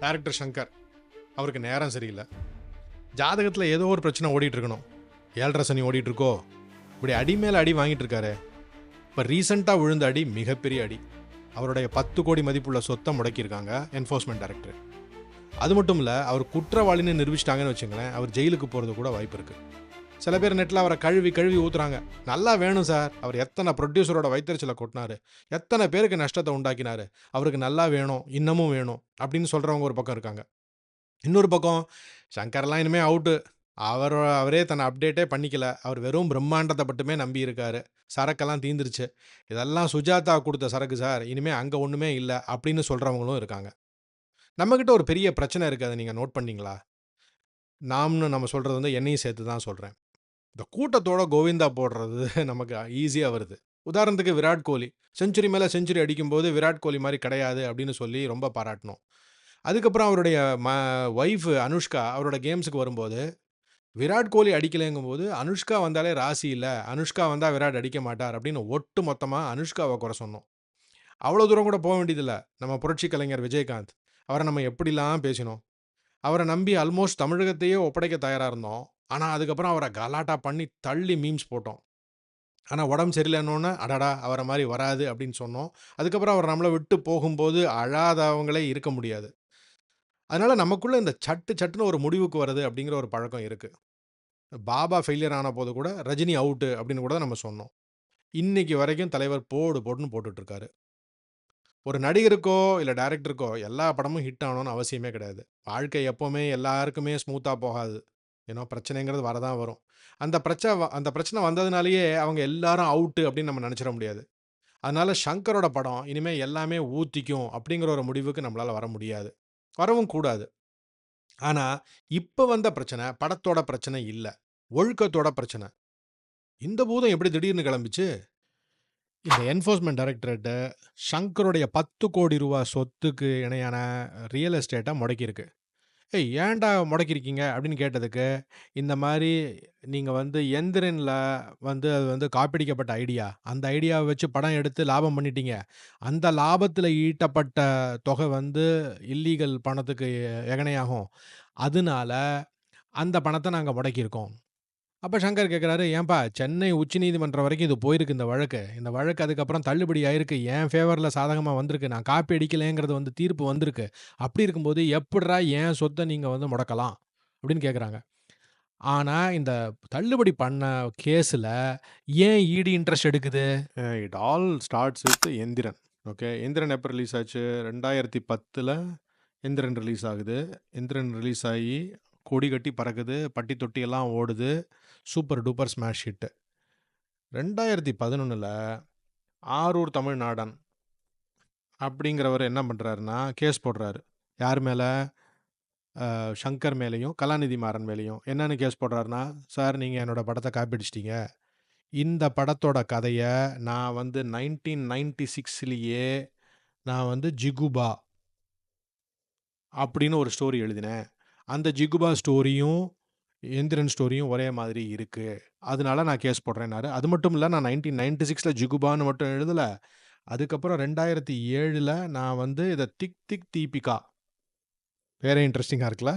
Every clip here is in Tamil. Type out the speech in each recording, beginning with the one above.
டேரக்டர் சங்கர் அவருக்கு நேரம் சரியில்லை. ஜாதகத்தில் ஏதோ ஒரு பிரச்சனை ஓடிட்டு இருக்கணும் ஏழரை சனி ஓடிட்டுருக்கோ? இப்படி அடி மேலே அடி வாங்கிட்டு இருக்காரு இப்போ ரீசண்டாக விழுந்த அடி மிகப்பெரிய அடி. அவருடைய பத்து கோடி மதிப்புள்ள சொத்தை முடக்கியிருக்காங்க என்ஃபோர்ஸ்மெண்ட் டைரக்டர் அது மட்டும் இல்லை அவர் குற்றவாளின்னு நிரூபிச்சிட்டாங்கன்னு வச்சுங்களேன் அவர் ஜெயிலுக்கு போகிறது கூட வாய்ப்பு இருக்குது சில பேர் நெட்டில் அவரை கழுவி கழுவி ஊத்துறாங்க. நல்லா வேணும் சார். அவர் எத்தனை ப்ரொடியூசரோட வைத்தறிச்சலை கொட்டினாரு. எத்தனை பேருக்கு நஷ்டத்தை உண்டாக்கினாரு. அவருக்கு நல்லா வேணும் இன்னமும் வேணும் அப்படின்னு சொல்கிறவங்க ஒரு பக்கம் இருக்காங்க. இன்னொரு பக்கம் சங்கர்லாம் இனிமேல் அவுட்டு அவர் அவரே தன்னை அப்டேட்டே பண்ணிக்கல. அவர் வெறும் பிரம்மாண்டத்தை மட்டுமே நம்பியிருக்காரு சரக்கெல்லாம் தீந்துருச்சு. இதெல்லாம் சுஜாதா கொடுத்த சரக்கு சார். இனிமேல் அங்கே ஒன்றுமே இல்லை அப்படின்னு சொல்கிறவங்களும் இருக்காங்க. நம்மக்கிட்ட ஒரு பெரிய பிரச்சனை இருக்குது அதை நீங்கள் நோட் பண்ணீங்களா? நாம்னு நம்ம சொல்கிறது வந்து என்னையும் சேர்த்து தான் சொல்கிறேன் இந்த கூட்டத்தோட கோவிந்தா போடுறது நமக்கு ஈஸியாக வருது. உதாரணத்துக்கு விராட் கோலி. செஞ்சுரி மேலே செஞ்சுரி அடிக்கும்போது விராட் கோலி மாதிரி கிடையாது அப்படின்னு சொல்லி ரொம்ப பாராட்டணும். அதுக்கப்புறம் அவருடைய ம ஒய்ஃப் அனுஷ்கா அவரோட கேம்ஸுக்கு வரும்போது விராட் கோலி அடிக்கலைங்கும்போது அனுஷ்கா வந்தாலே ராசி இல்லை. அனுஷ்கா வந்தால் விராட் அடிக்க மாட்டார் அப்படின்னு ஒட்டு மொத்தமாக அனுஷ்காவை குறை சொன்னோம். அவ்வளோ தூரம் கூட போக வேண்டியதில்லை நம்ம புரட்சி கலைஞர் விஜயகாந்த். அவரை நம்ம எப்படிலாம் பேசினோம்? அவரை நம்பி ஆல்மோஸ்ட் தமிழகத்தையே ஒப்படைக்க தயாராக இருந்தோம். ஆனால் அதுக்கப்புறம் அவரை கலாட்டா பண்ணி தள்ளி மீம்ஸ் போட்டோம். ஆனால் உடம்பு சரியில்லைன்னொன்னே அடடா அவரை மாதிரி வராது அப்படின்னு சொன்னோம். அதுக்கப்புறம் அவர் நம்மளை விட்டு போகும்போது அழாதவங்களே இருக்க முடியாது. அதனால் நமக்குள்ளே இந்த சட்டு சட்டுன்னு ஒரு முடிவுக்கு வருது அப்படிங்கிற ஒரு பழக்கம் இருக்குது பாபா ஃபெயிலியர் ஆன போது கூட ரஜினி அவுட்டு அப்படின்னு கூட நம்ம சொன்னோம். இன்னைக்கு வரைக்கும் தலைவர் போடு போடுன்னு போட்டுட்ருக்காரு ஒரு நடிகருக்கோ இல்லை டேரக்டருக்கோ எல்லா படமும் ஹிட் ஆகணும்னு அவசியமே கிடையாது. வாழ்க்கை எப்போவுமே எல்லாருக்குமே ஸ்மூத்தாக போகாது. ஏன்னா பிரச்சனைங்கிறது வரதான் வரும். அந்த பிரச்சனை வ- அந்த பிரச்சனை வந்ததுனாலேயே அவங்க எல்லாரும் அவுட்டு அப்படின்னு நம்ம நினச்சிட முடியாது. அதனால் ஷங்கரோட படம் இனிமேல் எல்லாமே ஊத்திக்கும் அப்படிங்கிற ஒரு முடிவுக்கு நம்மளால் வர முடியாது. வரவும் கூடாது. ஆனால் இப்போ வந்த பிரச்சனை படத்தோட பிரச்சனை இல்லை. ஒழுக்கத்தோட பிரச்சனை. இந்த பூதம் எப்படி திடீர்னு கிளம்பிச்சு? இந்த என்ஃபோர்ஸ்மெண்ட் டைரக்டரேட்டு சங்கருடைய பத்து கோடி ரூபா சொத்துக்கு இணையான ரியல் எஸ்டேட்டை முடக்கியிருக்கு. ஏய் ஏன்டா முடக்கியிருக்கீங்க? அப்படின்னு கேட்டதுக்கு இந்த மாதிரி நீங்கள் வந்து எந்திரனில் வந்து அது வந்து காப்பிடிக்கப்பட்ட ஐடியா. அந்த ஐடியாவை வச்சு படம் எடுத்து லாபம் பண்ணிட்டீங்க. அந்த லாபத்தில் ஈட்டப்பட்ட தொகை வந்து இல்லீகல் பணத்துக்கு எகனையாகும் அதனால அந்த பணத்தை நாங்கள் முடக்கியிருக்கோம். அப்போ சங்கர் கேட்குறாரு ஏன்பா சென்னை உச்சநீதிமன்றம் வரைக்கும் இது போயிருக்கு இந்த வழக்கு. இந்த வழக்கு அதுக்கப்புறம் தள்ளுபடி ஆயிருக்கு. என் ஃபேவரில் சாதகமாக வந்திருக்கு. நான் காப்பி அடிக்கலைங்கிறது வந்து தீர்ப்பு வந்திருக்கு. அப்படி இருக்கும்போது எப்படா என் சொத்தை நீங்கள் வந்து முடக்கலாம்? அப்படின்னு கேட்குறாங்க ஆனால் இந்த தள்ளுபடி பண்ண கேஸில் ஏன் இடி இன்ட்ரெஸ்ட் எடுக்குது? It all starts with Enthiran. Okay Enthiran எப்போ ரிலீஸ் ஆச்சு? ரெண்டாயிரத்தி பத்தில் எந்திரன் ரிலீஸ் ஆகுது. எந்திரன் ரிலீஸ் ஆகி கொடி கட்டி பறக்குது. பட்டி தொட்டி எல்லாம் ஓடுது. Super duper smash hit. ரெண்டாயிரத்தி பதினொன்றில் ஆரூர் தமிழ்நாடன் அப்படிங்கிறவர் என்ன பண்ணுறாருன்னா கேஸ் போடுறாரு. யார் மேலே? சங்கர் மேலேயும் கலாநிதி மாறன் மேலேயும். என்னென்னு கேஸ் போடுறாருன்னா சார் நீங்கள் என்னோட படத்தை காப்பிடிச்சிட்டீங்க. இந்த படத்தோட கதையை நான் வந்து நைன்டீன் நைன்டி சிக்ஸ்லேயே நான் வந்து ஜிகுபா அப்படின்னு ஒரு ஸ்டோரி எழுதினேன். அந்த ஜிகுபா ஸ்டோரியும் எந்திரன் ஸ்டோரியும் ஒரே மாதிரி இருக்குது அதனால நான் கேஸ் போடுறேன்னாரு. அது மட்டும் இல்லை நான் நைன்டீன் நைன்டி சிக்ஸில் ஜிகுபான்னு மட்டும் எழுதலை. அதுக்கப்புறம் ரெண்டாயிரத்தி ஏழில் நான் வந்து இதை திக் திக் தீபிகா வேற இன்ட்ரெஸ்டிங்காக இருக்குல்ல?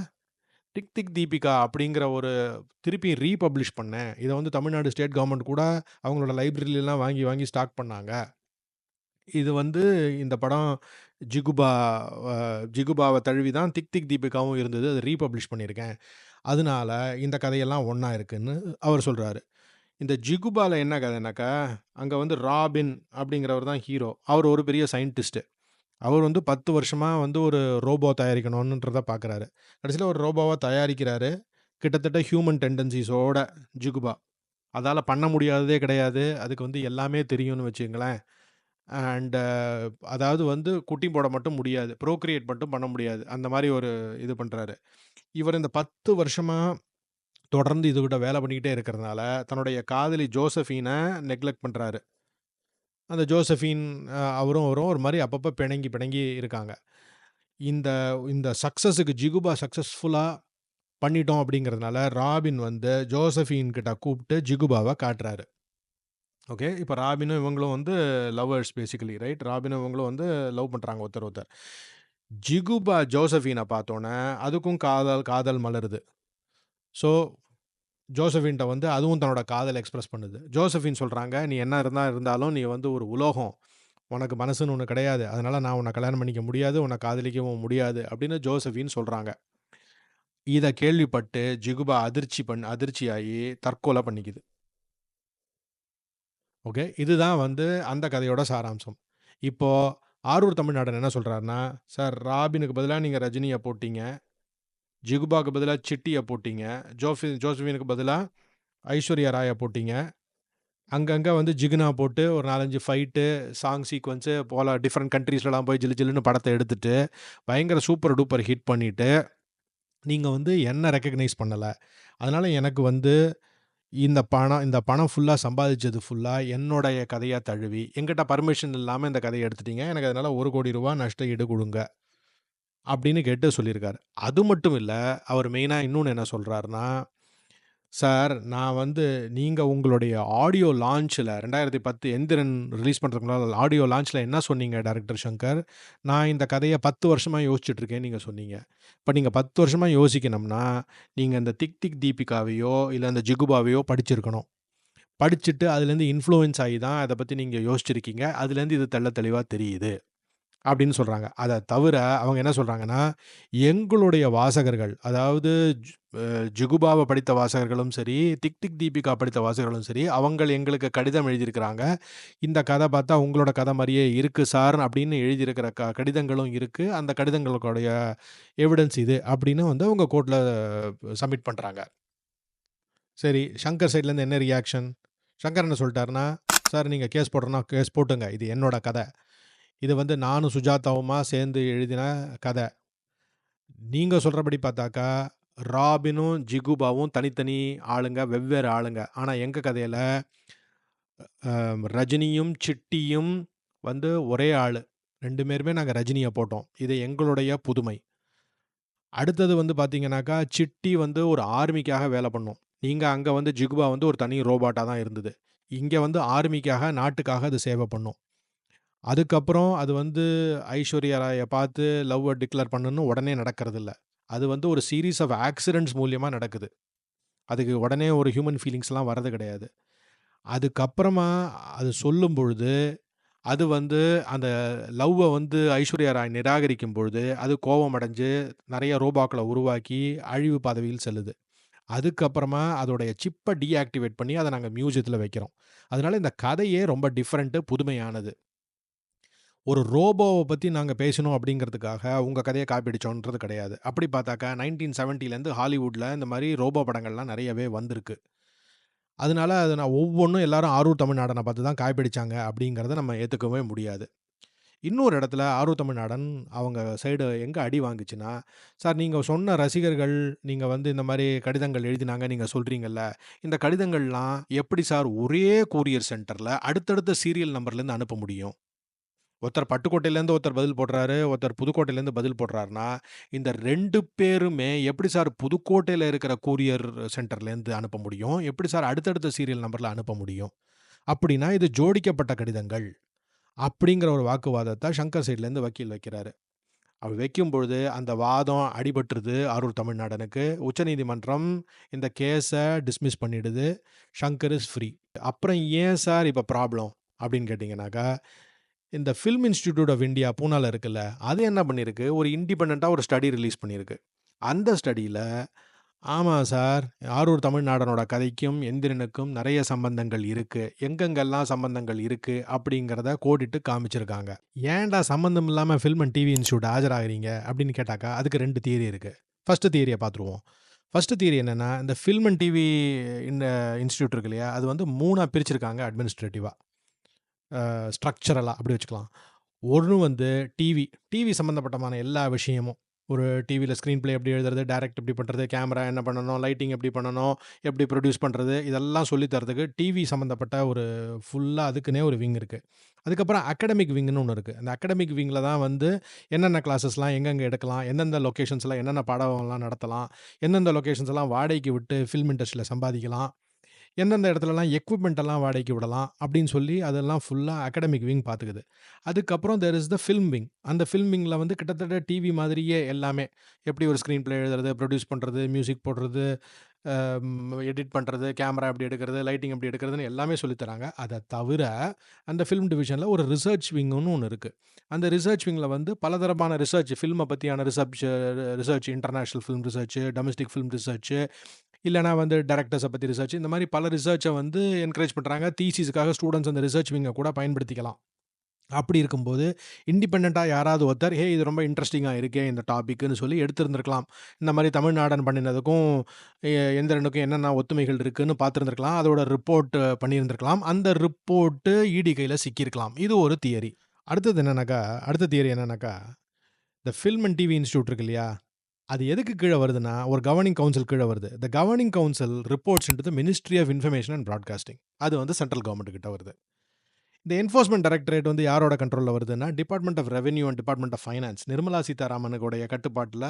டிக் திக் தீபிகா அப்படிங்கிற ஒரு திருப்பி ரீபப்ளிஷ் பண்ணேன். இதை வந்து தமிழ்நாடு ஸ்டேட் கவர்மெண்ட் கூட அவங்களோட லைப்ரரியிலாம் வாங்கி வாங்கி ஸ்டாக் பண்ணாங்க. இது வந்து இந்த படம் ஜிகுபா ஜிகுபாவை தழுவி தான் திக் திக் தீபிகாவும் இருந்தது. அதை ரீபப்ளிஷ் பண்ணியிருக்கேன். அதனால இந்த கதையெல்லாம் ஒன்றா இருக்குன்னு அவர் சொல்கிறாரு இந்த ஜிகுபால என்ன கதைனாக்கா அங்கே வந்து ராபின் அப்படிங்கிறவர் தான் ஹீரோ. அவர் ஒரு பெரிய சயின்டிஸ்ட்டு. அவர் வந்து பத்து வருஷமாக வந்து ஒரு ரோபோ தயாரிக்கணுன்றதை பார்க்குறாரு கடைசியில் ஒரு ரோபோவாக தயாரிக்கிறாரு. கிட்டத்தட்ட ஹியூமன் டெண்டன்சிஸோட ஜிகுபா. அதால் பண்ண முடியாததே கிடையாது. அதுக்கு வந்து எல்லாமே தெரியும்னு வச்சுங்களேன் அண்ட் அதாவது வந்து குட்டி போட மட்டும் முடியாது. ப்ரோக்ரியேட் மட்டும் பண்ண முடியாது. அந்த மாதிரி ஒரு இது பண்ணுறாரு இவர் இந்த பத்து வருஷமாக தொடர்ந்து இது கூட வேலை பண்ணிக்கிட்டே இருக்கிறதுனால தன்னுடைய காதலி ஜோசஃபீனை நெக்லெக்ட் பண்ணுறாரு அந்த ஜோசஃபீன் அவரும் அவரும் ஒரு மாதிரி அப்பப்போ பிணங்கி பிணங்கி இருக்காங்க. இந்த இந்த சக்ஸஸுக்கு ஜிகுபா சக்ஸஸ்ஃபுல்லாக பண்ணிட்டோம் அப்படிங்கிறதுனால ராபின் வந்து ஜோசஃபீன் கிட்ட கூப்பிட்டு ஜிகுபாவை காட்டுறாரு. ஓகே. இப்போ ராபினும் இவங்களும் வந்து லவ்வர்ஸ் பேசிக்கலி ரைட்? ராபினும் இவங்களும் வந்து லவ் பண்ணுறாங்க ஒருத்தர் ஒருத்தர். ஜிகுபா ஜோசஃபீனை பார்த்தோன்னே அதுக்கும் காதல் காதல் மலருது. ஸோ ஜோசஃபின்ட்ட வந்து அதுவும் தன்னோட காதல் எக்ஸ்பிரஸ் பண்ணுது. ஜோசஃபின் சொல்கிறாங்க நீ என்ன இருந்தால் இருந்தாலும் நீ வந்து ஒரு உலோகம். உனக்கு மனசுன்னு ஒன்று கிடையாது. அதனால் நான் உன்னை கல்யாணம் பண்ணிக்க முடியாது உன்னை காதலிக்கவும் முடியாது. அப்படின்னு ஜோசஃபின் சொல்கிறாங்க இதை கேள்விப்பட்டு ஜிகுபா அதிர்ச்சி பண் அதிர்ச்சியாகி தற்கொலை பண்ணிக்குது. ஓகே? இதுதான் வந்து அந்த கதையோட சாராம்சம். இப்போது ஆரூர் தமிழ்நாடன் என்ன சொல்கிறாருன்னா சார் ராபினுக்கு பதிலாக நீங்கள் ரஜினியை போட்டீங்க ஜிகுபாக்கு பதிலாக சிட்டியை போட்டீங்க ஜோஃபி ஜோசஃபினுக்கு பதிலாக ஐஸ்வர்யா ராயை போட்டீங்க அங்கங்கே வந்து ஜிகுனா போட்டு ஒரு நாலஞ்சு ஃபைட்டு சாங் சீக்வன்ஸு போல டிஃப்ரெண்ட் கண்ட்ரீஸ்லலாம் போய் ஜிலு ஜில்லுன்னு படத்தை எடுத்துட்டு பயங்கர சூப்பர் டூப்பர் ஹிட் பண்ணிவிட்டு நீங்கள் வந்து என்ன ரெக்கக்னைஸ் பண்ணலை? அதனால் எனக்கு வந்து இந்த பணம் இந்த பணம் ஃபுல்லாக சம்பாதிச்சது ஃபுல்லாக என்னுடைய கதையாக தழுவி எங்கிட்ட பர்மிஷன் இல்லாமல் இந்த கதையை எடுத்துட்டீங்க எனக்கு அதனால் ஒரு கோடி ரூபா நஷ்ட ஈடு கொடுங்க அப்படின்னு கேட்டு சொல்லியிருக்காரு. அது மட்டும் இல்லை அவர் மெயினாக இன்னொன்று என்ன சொல்கிறாருன்னா சார் நான் வந்து நீங்கள் உங்களுடைய ஆடியோ லான்ச்சில் ரெண்டாயிரத்தி பத்து எந்திரன் ரிலீஸ் பண்ணுறதுக்கு முன்னால் ஆடியோ லான்ச்சில் என்ன சொன்னீங்க டேரக்டர் சங்கர்? நான் இந்த கதையை பத்து வருஷமாக யோசிச்சுட்ருக்கேன் நீங்கள் சொன்னீங்க. இப்போ நீங்கள் பத்து வருஷமாக யோசிக்கணும்னா நீங்கள் இந்த திக் திக் தீபிகாவையோ இல்லை அந்த ஜிகுபாவையோ படிச்சிருக்கணும். படிச்சுட்டு அதுலேருந்து இன்ஃப்ளூயன்ஸ் ஆகி தான் அதை பற்றி நீங்கள் யோசிச்சிருக்கீங்க. அதுலேருந்து இது தெள்ள தெளிவாக தெரியுது. அப்படின்னு சொல்கிறாங்க அதை தவிர அவங்க என்ன சொல்கிறாங்கன்னா எங்களுடைய வாசகர்கள் அதாவது ஜு- ஜிகுபாவை படித்த வாசகர்களும் சரி திக் திக் தீபிகா படித்த வாசகர்களும் சரி அவங்க எங்களுக்கு கடிதம் எழுதியிருக்கிறாங்க. இந்த கதை பார்த்தா உங்களோட கதை மாதிரியே இருக்குது சார் அப்படின்னு எழுதியிருக்கிற க கடிதங்களும் இருக்குது அந்த கடிதங்களுடைய எவிடன்ஸ் இது அப்படின்னு வந்து அவங்க கோர்ட்டில் சப்மிட் பண்ணுறாங்க சரி சங்கர் சைட்லேருந்து என்ன ரியாக்ஷன் சங்கர் என்ன சொல்லிட்டாருன்னா சார் நீங்கள் கேஸ் போடுறனா கேஸ் போட்டுங்க. இது என்னோட கதை. இது வந்து நானும் சுஜாதாவுமா சேர்ந்து எழுதின கதை. நீங்கள் சொல்கிறபடி பார்த்தாக்கா ராபினும் ஜிகுபாவும் தனித்தனி ஆளுங்க வெவ்வேறு ஆளுங்க. ஆனால் எங்கள் கதையில் ரஜினியும் சிட்டியும் வந்து ஒரே ஆள். ரெண்டு பேருமே நாங்கள் ரஜினியை போட்டோம். இது எங்களுடைய புதுமை. அடுத்தது வந்து பார்த்தீங்கன்னாக்கா சிட்டி வந்து ஒரு ஆர்மிக்காக வேலை பண்ணோம். நீங்கள் அங்கே வந்து ஜிகுபா வந்து ஒரு தனி ரோபாட்டாக தான் இருந்தது. இங்கே வந்து ஆர்மிக்காக நாட்டுக்காக அது சேவை பண்ணும். அதுக்கப்புறம் அது வந்து ஐஸ்வர்யா ராயை பார்த்து லவ்வை டிக்ளேர் பண்ணணும்னு உடனே நடக்கிறதில்ல. அது வந்து ஒரு சீரீஸ் ஆஃப் ஆக்சிடென்ட்ஸ் மூலியமாக நடக்குது. அதுக்கு உடனே ஒரு ஹியூமன் ஃபீலிங்ஸ்லாம் வர்றது கிடையாது. அதுக்கப்புறமா அது சொல்லும் பொழுது அது வந்து அந்த லவ்வை வந்து ஐஸ்வர்யா ராய் நிராகரிக்கும் பொழுது அது கோபம் அடைஞ்சு நிறைய ரோபாக்களை உருவாக்கி அழிவு பதவியில் செல்லுது. அதுக்கப்புறமா அதோடைய சிப்பை டீஆக்டிவேட் பண்ணி அதை நாங்கள் மியூசியத்தில் வைக்கிறோம். அதனால இந்த கதையே ரொம்ப டிஃப்ரெண்ட்டு புதுமையானது. ஒரு ரோபோவை பற்றி நாங்கள் பேசணும் அப்படிங்கிறதுக்காக உங்கள் கதையை காப்பிடிச்சோன்றது கிடையாது. அப்படி பார்த்தாக்கா நைன்டீன் செவன்ட்டிலேருந்து ஹாலிவுட்டில் இந்த மாதிரி ரோபோ படங்கள்லாம் நிறையவே வந்திருக்கு. அதனால அது நான் ஒவ்வொன்றும் எல்லாரும் ஆரூர் தமிழ்நாடனை பார்த்து தான் காப்பிடிச்சாங்க அப்படிங்கிறத நம்ம ஏற்றுக்கவே முடியாது. இன்னொரு இடத்துல ஆரூர் தமிழ்நாடன் அவங்க சைடு எங்கே அடி வாங்குச்சுன்னா சார் நீங்கள் சொன்ன ரசிகர்கள் நீங்கள் வந்து இந்த மாதிரி கடிதங்கள் எழுதினாங்க நீங்கள் சொல்கிறீங்கல்ல இந்த கடிதங்கள்லாம் எப்படி சார் ஒரே கூரியர் சென்டரில் அடுத்தடுத்த சீரியல் நம்பர்லேருந்து அனுப்ப முடியும்? ஒருத்தர் பட்டுக்கோட்டையிலேருந்து ஒருத்தர் பதில் போடுறாரு ஒருத்தர் புதுக்கோட்டையிலேருந்து பதில் போடுறாருன்னா இந்த ரெண்டு பேருமே எப்படி சார் புதுக்கோட்டையில் இருக்கிற கூரியர் சென்டர்லேருந்து அனுப்ப முடியும்? எப்படி சார் அடுத்தடுத்த சீரியல் நம்பரில் அனுப்ப முடியும்? அப்படின்னா இது ஜோடிக்கப்பட்ட கடிதங்கள் அப்படிங்கிற ஒரு வாக்குவாதத்தை சங்கர் சைட்லேருந்து வக்கீல் வைக்கிறாரு. அவர் வைக்கும் பொழுது அந்த வாதம் அடிபட்டுருது அரூர் தமிழ்நாடனுக்கு. உச்சநீதிமன்றம் இந்த கேஸை டிஸ்மிஸ் பண்ணிடுது. Shankar is free. அப்புறம் ஏன் சார் இப்போ ப்ராப்ளம் அப்படின்னு கேட்டிங்கனாக்கா இந்த ஃபில்ம் இன்ஸ்டிடியூட் ஆஃப் இந்தியா பூனால இருக்குல்ல அது என்ன பண்ணியிருக்கு ஒரு இண்டிபெண்ட்டாக ஒரு ஸ்டடி ரிலீஸ் பண்ணியிருக்கு அந்த ஸ்டடியில் ஆமாம் சார் ஆரூர் தமிழ்நாடனோட கதைக்கும் எந்திரனுக்கும் நிறைய சம்பந்தங்கள் இருக்குது எங்கெங்கெல்லாம் சம்பந்தங்கள் இருக்குது அப்படிங்கிறத கோடிட்டு காமிச்சிருக்காங்க. ஏன்டா சம்பந்தம் இல்லாமல் ஃபில்ம் அண்ட் டிவி இன்ஸ்டியூட் ஆஜராகிறீங்க அப்படின்னு கேட்டாக்கா அதுக்கு ரெண்டு தியரி இருக்குது ஃபஸ்ட்டு தியரியை பார்த்துருவோம் ஃபஸ்ட்டு தியரி என்னென்னா இந்த ஃபில்ம் அண்ட் டிவி இந்த இன்ஸ்டியூட் இருக்கு இல்லையா அது வந்து மூணாக பிரிச்சிருக்காங்க அட்மினிஸ்ட்ரேட்டிவாக ஸ்ட்ரக்சரலாக அப்படி வச்சுக்கலாம். ஒன்று வந்து டிவி டிவி சம்மந்தப்பட்டமான எல்லா விஷயமும். ஒரு டிவியில் ஸ்க்ரீன் ப்ளே எப்படி எழுதுறது டேரக்ட் எப்படி பண்ணுறது கேமரா என்ன பண்ணணும் லைட்டிங் எப்படி பண்ணணும் எப்படி ப்ரொடியூஸ் பண்ணுறது இதெல்லாம் சொல்லித் தரதுக்கு டிவி சம்மந்தப்பட்ட ஒரு ஃபுல்லாக அதுக்குன்னே ஒரு விங் இருக்குது அதுக்கப்புறம் அகடமிக் விங்னு ஒன்று இருக்குது அந்த அகடமிக் விங்கில் தான் வந்து என்னென்ன கிளாஸஸ்லாம் எங்கெங்கே எடுக்கலாம் எந்தெந்த லொக்கேஷன்ஸில் என்னென்ன பாடம்லாம் நடத்தலாம் எந்தெந்த லொக்கேஷன்ஸ்லாம் வாடகைக்கு விட்டு ஃபில்ம் இண்டஸ்ட்ரியில் சம்பாதிக்கலாம். எந்தெந்த இடத்துலலாம் எக்யூப்மெண்ட்டெல்லாம் வாடகைக்கு விடலாம் அப்படின்னு சொல்லி அதெல்லாம் ஃபுல்லாக அகாடமிக் விங் பார்த்துக்குது. அதுக்கப்புறம் there is the film wing அந்த ஃபில்ம் விங்கில் வந்து கிட்டத்தட்ட டிவி மாதிரியே எல்லாமே. எப்படி ஒரு ஸ்க்ரீன் பிளே எழுதுறது ப்ரொடியூஸ் பண்ணுறது மியூசிக் போடுறது எடிட் பண்ணுறது கேமரா எப்படி எடுக்கிறது லைட்டிங் எப்படி எடுக்கிறதுன்னு எல்லாமே சொல்லித் தராங்க அதை தவிர அந்த ஃபிலிம் டிவிஷனில் ஒரு ரிசர்ச் விங்குன்னு ஒன்று இருக்குது அந்த ரிசர்ச் விங்கில் வந்து பலதரமான ரிசர்ச் ஃபில்மை பற்றியான research research international film research domestic film research இல்லைனா வந்து டேரக்டர்ஸை பற்றி ரிசர்ச் இந்த மாதிரி பல ரிசர்ச்சை வந்து என்கரேஜ் பண்ணுறாங்க தீசிஸுக்காக ஸ்டூடெண்ட்ஸ் அந்த ரிசர்ச் விங்கை கூட பயன்படுத்திக்கலாம். அப்படி இருக்கும்போது இண்டிபெண்ட்டாக யாராவது ஒருத்தர் ஹே இது ரொம்ப இன்ட்ரெஸ்டிங்காக இருக்கே இந்த டாபிக்னு சொல்லி எடுத்திருந்திருக்கலாம். இந்த மாதிரி தமிழ்நாடன் பண்ணினதுக்கும் எ- எந்திரனுக்கும் என்னென்ன ஒத்துமைகள் இருக்குதுன்னு பார்த்துருந்துருக்கலாம். அதோட ரிப்போர்ட் பண்ணியிருந்திருக்கலாம். அந்த ரிப்போர்ட்டு இடி கையில் சிக்கியிருக்கலாம். இது ஒரு தியரி. அடுத்தது என்னன்னாக்கா அடுத்த தியரி என்னன்னாக்கா இந்த ஃபில்ம் அண்ட் டிவி இன்ஸ்டியூட் இருக்கு இல்லையா? அது எதுக்கு கீழே வருதுன்னா ஒரு கவர்னிங் கவுன்சில் கீழே வருது. The governing council reports ministry of information and broadcasting அது வந்து சென்ட்ரல் கவர்மெண்ட் கிட்ட வருது. இந்த என்ஃபோர்ஸ்மெண்ட் டைரக்டரேட் வந்து யாரோட கண்ட்ரோலில் வருதுன்னா department of revenue and department of finance Nirmala சீதாராமனுடைய கட்டுப்பாட்டில்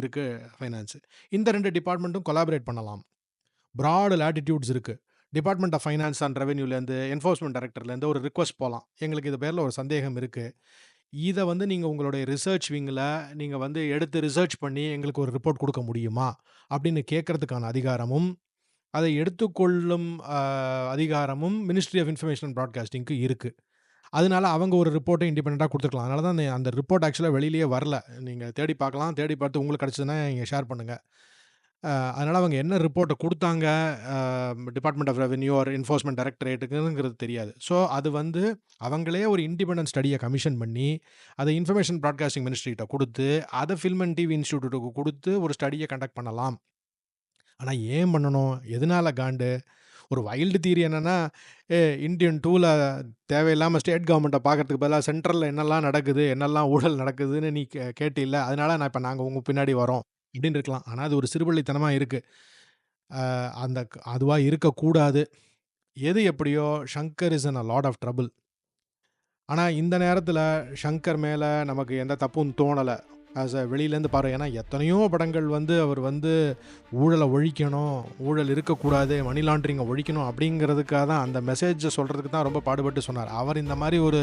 இருக்குது ஃபைனான்ஸு இந்த ரெண்டு டிபார்ட்மெண்ட்டும் கொலாபரேட் பண்ணலாம். ப்ராடு லேட்டிடியூட்ஸ் இருக்குது டிபார்ட்மெண்ட் ஆஃப் ஃபைனான்ஸ் அண்ட் ரெவென்யூலேருந்து என்ஃபோர்ஸ்மெண்ட் டைரக்டர்லேருந்து ஒரு ரிக்வஸ்ட் போகலாம் எங்களுக்கு இது பேரில் ஒரு சந்தேகம் இருக்குது இதை வந்து நீங்கள் உங்களுடைய ரிசர்ச் விங்கில் நீங்கள் வந்து எடுத்து ரிசர்ச் பண்ணி எங்களுக்கு ஒரு ரிப்போர்ட் கொடுக்க முடியுமா? அப்படின்னு கேட்கறதுக்கான அதிகாரமும் அதை எடுத்துக்கொள்ளும் அதிகாரமும் மினிஸ்ட்ரி ஆஃப் இன்ஃபர்மேஷன் அண்ட் ப்ராட்காஸ்டிங்க்கு இருக்குது அதனால அவங்க ஒரு ரிப்போர்ட்டை இண்டிபெண்ட்டாக கொடுத்துருக்கலாம். அதனால தான் அந்த- அந்த ரிப்போர்ட் ஆக்சுவலாக வெளியிலேயே வரல. நீங்கள் தேடி பார்க்கலாம். தேடி பார்த்து உங்களுக்கு கிடச்சதுன்னா நீங்கள் ஷேர் பண்ணுங்கள் அதனால் அவங்க என்ன ரிப்போர்ட்டை கொடுத்தாங்க department of revenue or enforcement டைரக்டரேட்டுங்கிறது தெரியாது. ஸோ அது வந்து அவங்களே ஒரு இண்டிபெண்டன்ட் ஸ்டடியை கமிஷன் பண்ணி அதை இன்ஃபர்மேஷன் ப்ராட்காஸ்டிங் மினிஸ்ட்ரிகிட்ட கொடுத்து அதை ஃபில்ம் அண்ட் டிவி இன்ஸ்டியூட்டுக்கு கொடுத்து ஒரு ஸ்டடியை கண்டக்ட் பண்ணலாம். ஆனால் ஏன் பண்ணணும்? எதனால் காண்டு? ஒரு வைல்டு தீரி என்னென்னா ஏ இந்தியன் டூவில் தேவையில்லாமல் ஸ்டேட் கவர்மெண்ட்டை பார்க்கறதுக்கு பதிலாக சென்ட்ரலில் என்னெல்லாம் நடக்குது? என்னெல்லாம் ஊழல் நடக்குதுன்னு நீ கே கேட்டில்ல? அதனால நான் இப்போ நாங்கள் உங்கள் பின்னாடி வரோம். அப்படின்னு இருக்கலாம். ஆனால் அது ஒரு சிறுபள்ளித்தனமாக இருக்குது அந்த அதுவாக இருக்கக்கூடாது. எது எப்படியோ Shankar is in a lot of trouble ஆனால் இந்த நேரத்தில் ஷங்கர் மேலே நமக்கு எந்த தப்பும் தோணலை. ஆஸ் அ வெளியிலேருந்து பாரு ஏன்னா எத்தனையோ படங்கள் வந்து அவர் வந்து ஊழலை ஒழிக்கணும் ஊழல் இருக்கக்கூடாது மணி லாண்ட்ரிங்கை ஒழிக்கணும் அப்படிங்கிறதுக்காக தான் அந்த மெசேஜை சொல்கிறதுக்கு தான் ரொம்ப பாடுபட்டு சொன்னார். அவர் இந்த மாதிரி ஒரு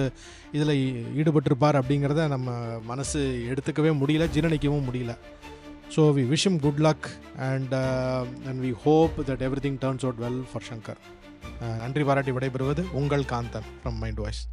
இதில் ஈடுபட்டிருப்பார் அப்படிங்கிறத நம்ம மனசு எடுத்துக்கவே முடியல ஜீரணிக்கவும் முடியல. So we wish him good luck and and we hope that everything turns out well for Shankar நன்றி பாராட்டி விடைபெறுவது உங்கள் காந்தன் ஃப்ரம் மைண்ட் வாய்ஸ்